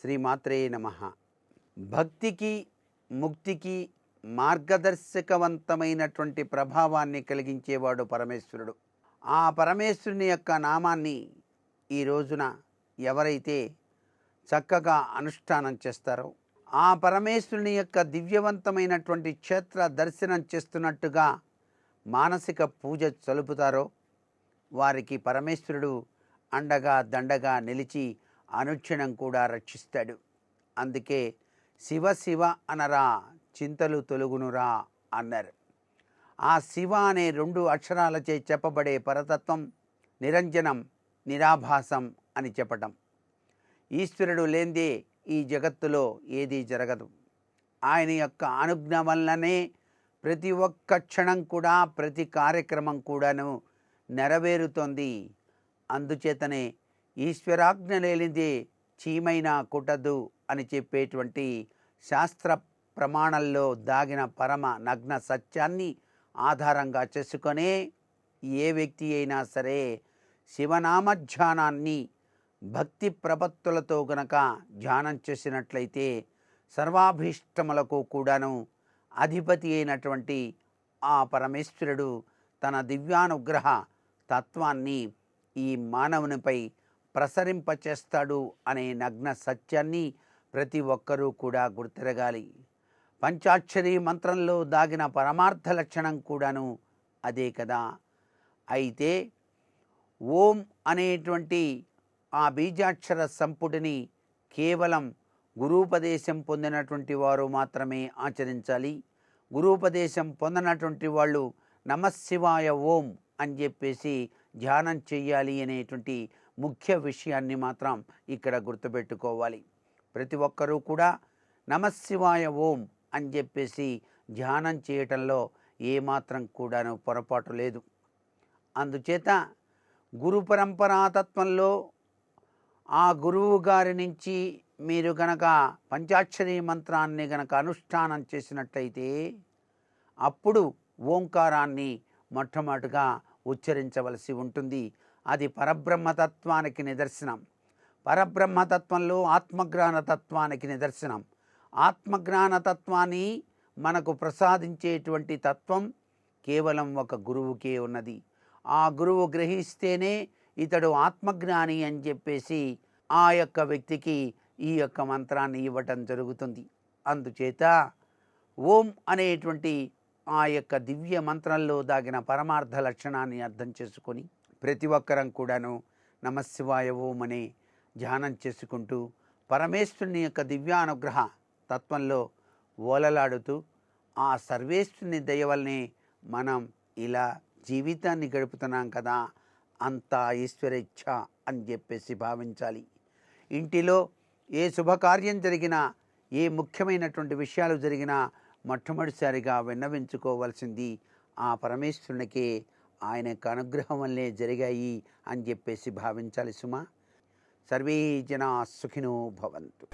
శ్రీమాత్రే నమ. భక్తికి ముక్తికి మార్గదర్శకవంతమైనటువంటి ప్రభావాన్ని కలిగించేవాడు పరమేశ్వరుడు. ఆ పరమేశ్వరుని యొక్క నామాన్ని ఈ రోజున ఎవరైతే చక్కగా అనుష్ఠానం చేస్తారో ఆ పరమేశ్వరుని యొక్క దివ్యవంతమైనటువంటి క్షేత్ర దర్శనం చేస్తున్నట్టుగా మానసిక పూజ చలుపుతారో వారికి పరమేశ్వరుడు అండగా దండగా నిలిచి అనుక్షణం కూడా రక్షిస్తాడు. అందుకే శివ శివ అనరా చింతలు తొలుగునురా అన్నారు. ఆ శివ అనే రెండు అక్షరాలచే చెప్పబడే పరతత్వం నిరంజనం నిరాభాసం అని చెప్పటం. ఈశ్వరుడు లేందే ఈ జగత్తులో ఏదీ జరగదు. ఆయన యొక్క అనుజ్ఞ వల్లనే ప్రతి ఒక్క క్షణం కూడా ప్రతి కార్యక్రమం కూడాను నెరవేరుతోంది. అందుచేతనే ఈశ్వరాజ్ఞ లేనిదే చీమైనా కుట్టదు అని చెప్పేటువంటి శాస్త్ర ప్రమాణంలో దాగిన పరమ నగ్న సత్యాన్ని ఆధారంగా చేసుకొనే ఏ వ్యక్తి అయినా సరే శివనామధ్యానాన్ని భక్తి ప్రపత్తులతో గనక ధ్యానం చేసినట్లయితే సర్వాభీష్టములకు కూడాను అధిపతి అయినటువంటి ఆ పరమేశ్వరుడు తన దివ్యానుగ్రహ తత్వాన్ని ఈ మానవునిపై ప్రసరింపచేస్తాడు అనే నగ్న సత్యాన్ని ప్రతి ఒక్కరూ కూడా గుర్తిరగాలి. పంచాక్షరి మంత్రంలో దాగిన పరమార్థ లక్షణం కూడాను అదే కదా. అయితే ఓం అనేటువంటి ఆ బీజాక్షర సంపుటిని కేవలం గురూపదేశం పొందినటువంటి వారు మాత్రమే ఆచరించాలి. గురూపదేశం పొందినటువంటి వాళ్ళు నమశివాయ ఓం అని చెప్పేసి ధ్యానం చెయ్యాలి అనేటువంటి ముఖ్య విషయాన్ని మాత్రం ఇక్కడ గుర్తుపెట్టుకోవాలి. ప్రతి ఒక్కరూ కూడా నమశివాయ ఓం అని చెప్పేసి ధ్యానం చేయటంలో ఏమాత్రం కూడాను పొరపాటు లేదు. అందుచేత గురు పరంపరాతత్వంలో ఆ గురువు గారి నుంచి మీరు గనక పంచాక్షరి మంత్రాన్ని గనక అనుష్ఠానం చేసినట్టయితే అప్పుడు ఓంకారాన్ని మొట్టమొదటిగా ఉచ్చరించవలసి ఉంటుంది. అది పరబ్రహ్మతత్వానికి నిదర్శనం. పరబ్రహ్మతత్వంలో ఆత్మజ్ఞాన తత్వానికి నిదర్శనం. ఆత్మజ్ఞాన తత్వాన్ని మనకు ప్రసాదించేటువంటి తత్వం కేవలం ఒక గురువుకే ఉన్నది. ఆ గురువు గ్రహిస్తేనే ఇతడు ఆత్మజ్ఞాని అని చెప్పేసి ఆ యొక్క వ్యక్తికి ఈ యొక్క మంత్రాన్ని ఇవ్వటం జరుగుతుంది. అందుచేత ఓం అనేటువంటి ఆ యొక్క దివ్య మంత్రంలో దాగిన పరమార్థ లక్షణాన్ని అర్థం చేసుకొని ప్రతి ఒక్కరం కూడాను నమశివాయ ధ్యానం చేసుకుంటూ పరమేశ్వరుని యొక్క దివ్యానుగ్రహ తత్వంలో ఓలలాడుతూ ఆ సర్వేశ్వరుని దయవల్నే మనం ఇలా జీవితాన్ని గడుపుతున్నాం కదా అంతా ఈశ్వరేచ్ఛ అని చెప్పేసి భావించాలి. ఇంటిలో ఏ శుభకార్యం జరిగినా ఏ ముఖ్యమైనటువంటి విషయాలు జరిగినా మొట్టమొదటిసారిగా విన్నవించుకోవాల్సింది ఆ పరమేశ్వరునికే ఆయన యొక్క అనుగ్రహం వల్లే జరిగాయి అని చెప్పేసి భావించాలి సుమా. సర్వే జనా సుఖినో భవంతు.